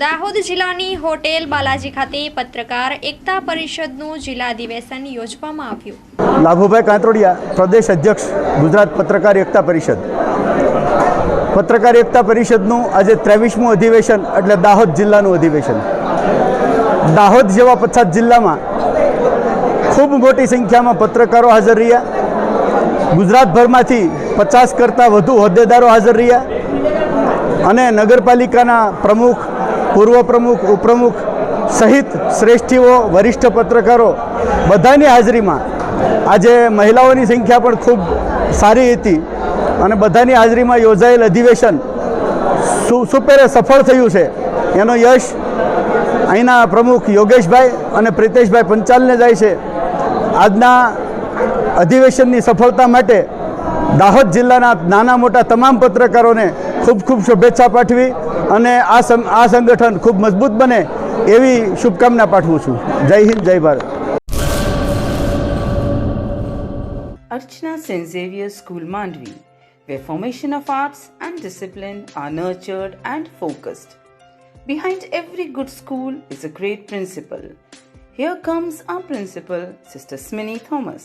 દાહોદ જિલ્લાની હોટેલ બાલાજી ખાતે પત્રકાર એકતા પરિષદનું જિલ્લા અધિવેશન યોજવામાં આવ્યું. લાભુભાઈ કાંતરોડિયા, પ્રદેશ અધ્યક્ષ, ગુજરાત પત્રકાર એકતા પરિષદ. પત્રકાર એકતા પરિષદનું આજે ત્રેવીસમું અધિવેશન એટલે દાહોદ જિલ્લાનું અધિવેશન. દાહોદ જેવા પછાત જિલ્લામાં ખૂબ મોટી સંખ્યામાં પત્રકારો હાજર રહ્યા. ગુજરાતભરમાંથી પચાસ કરતાં વધુ હોદ્દેદારો હાજર રહ્યા. અને નગરપાલિકાના પ્રમુખ પૂર્વ પ્રમુખ, ઉપપ્રમુખ સહિત શ્રેષ્ઠીઓ, વરિષ્ઠ પત્રકારો બધાની હાજરીમાં આજે મહિલાઓની સંખ્યા પણ ખૂબ સારી હતી અને બધાની હાજરીમાં યોજાયેલ અધિવેશન સુપેરે સફળ થયું છે. એનો યશ અહીંના પ્રમુખ યોગેશભાઈ અને પ્રિતેશભાઈ પંચાલને જાય છે. આજના અધિવેશનની સફળતા માટે દાહોદ જિલ્લાના નાના મોટા તમામ પત્રકારોને ખૂબ ખૂબ શુભેચ્છા પાઠવી અને આ આ સંગઠન ખૂબ મજબૂત બને એવી શુભકામના પાઠવું છું જય હિન્દ જય Bharat Archana St. Xavier School Mandvi, where formation of arts and discipline are nurtured and focused. Behind every good school is a great principal. Here comes our principal, Sister Smini Thomas.